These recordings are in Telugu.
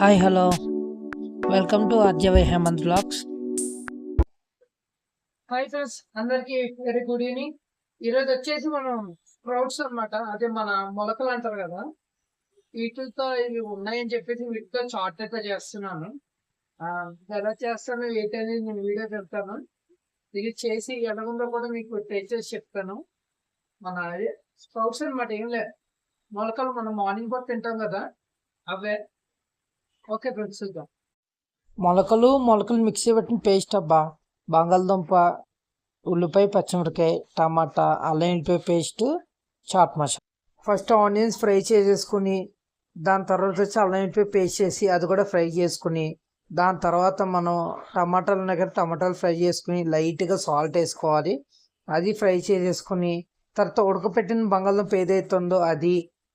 హాయ్ హలో వెల్కమ్ టు అర్జవై హేమంత్ బ్లాగ్స్ హాయ్ ఫ్రెండ్స్ అందరికి వెరీ గుడ్ ఈవినింగ్ ఈరోజు వచ్చేసి మనం స్ప్రౌట్స్ అన్నమాట. అదే మన మొలకలు అంటారు కదా. వీటితో ఇవి ఉన్నాయని చెప్పేసి వీటితో చాట్ అయితే చేస్తున్నాను. ఎలా చేస్తాను ఏంటనేది నేను వీడియో పెడతాను. ఇది చేసి ఎలాగుందో కూడా మీకు టేస్ట్ చేసి చెప్తాను. మన స్ప్రౌట్స్ అన్నమాట. ఏం లేదు మొలకలు మనం మార్నింగ్ కూడా తింటాం కదా. అవే ఓకే ఫ్రెండ్స్ చూద్దాం. మొలకలు మొలకలు మిక్సీ పెట్టిన పేస్ట్ అబ్బా. బంగాళదుంప ఉల్లిపాయ పచ్చిమిరకాయ టమాటా అల్లం వెల్లిపాయ paste chaat masala. First onions fry చేసేసుకుని దాని తర్వాత వచ్చి అల్లం వెల్లిపాయ పేస్ట్ చేసి అది కూడా ఫ్రై చేసుకుని దాని తర్వాత మనం టమాటాలు ఉన్నాయి కదా టమాటాలు ఫ్రై చేసుకుని లైట్గా సాల్ట్ వేసుకోవాలి. అది ఫ్రై చేసేసుకుని తర్వాత ఉడకపెట్టిన బంగాళదుంప ఏదైతే ఉందో అది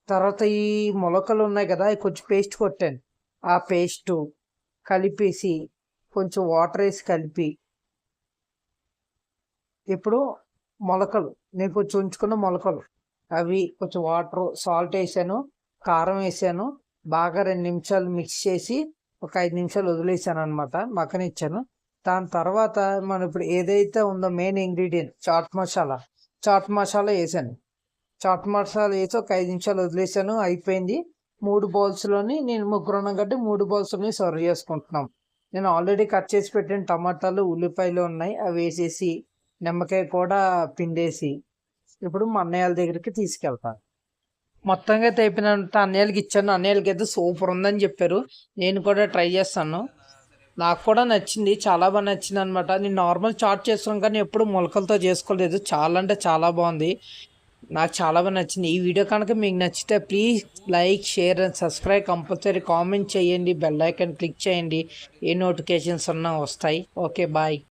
తర్వాత ఈ మొలకలు ఉన్నాయి కదా కొంచెం పేస్ట్ కొట్టాను ఆ పేస్టు కలిపేసి కొంచెం వాటర్ వేసి కలిపి ఇప్పుడు మొలకలు నేను కొంచెం ఉంచుకున్న మొలకలు. అవి కొంచెం వాటర్ సాల్ట్ వేసాను కారం వేసాను బాగా రెండు నిమిషాలు మిక్స్ చేసి ఒక ఐదు నిమిషాలు వదిలేసాను అనమాట మక్కనిచ్చాను దాని తర్వాత మనం ఇప్పుడు ఏదైతే ఉందో మెయిన్ ఇంగ్రీడియంట్ చాట్ మసాలా చాట్ మసాలా వేసాను. చాట్ మసాలా వేసి ఒక ఐదు నిమిషాలు వదిలేసాను అయిపోయింది. మూడు బౌల్స్లోని నేను ముగ్గురు ఉన్నాం కాబట్టి మూడు బౌల్స్లోని సర్వ్ చేసుకుంటున్నాం. నేను ఆల్రెడీ కట్ చేసి పెట్టిన టమాటాలు ఉల్లిపాయలు ఉన్నాయి. అవి వేసేసి నిమ్మకాయ కూడా పిండేసి ఇప్పుడు మా అన్నయ్యల దగ్గరికి తీసుకెళ్తాను మొత్తంగా తెప్పినంత అన్నయ్యలకి ఇచ్చాను. అన్నయ్యలకి అయితే సూపర్ ఉందని చెప్పారు. నేను కూడా ట్రై చేస్తాను. నాకు కూడా నచ్చింది. చాలా బాగా నచ్చింది అనమాట నేను నార్మల్ చాట్ చేస్తున్నాం కానీ ఎప్పుడు మొలకలతో చేసుకోలేదు. చాలా అంటే చాలా బాగుంది. నాకు చాలా బాగా నచ్చింది. ఈ వీడియో కనుక మీకు నచ్చితే please like share and subscribe. Compulsory comment చేయండి బెల్ ఐకాన్ క్లిక్ చేయండి. ఏ నోటిఫికేషన్స్ ఉన్నా వస్తాయి. Okay bye.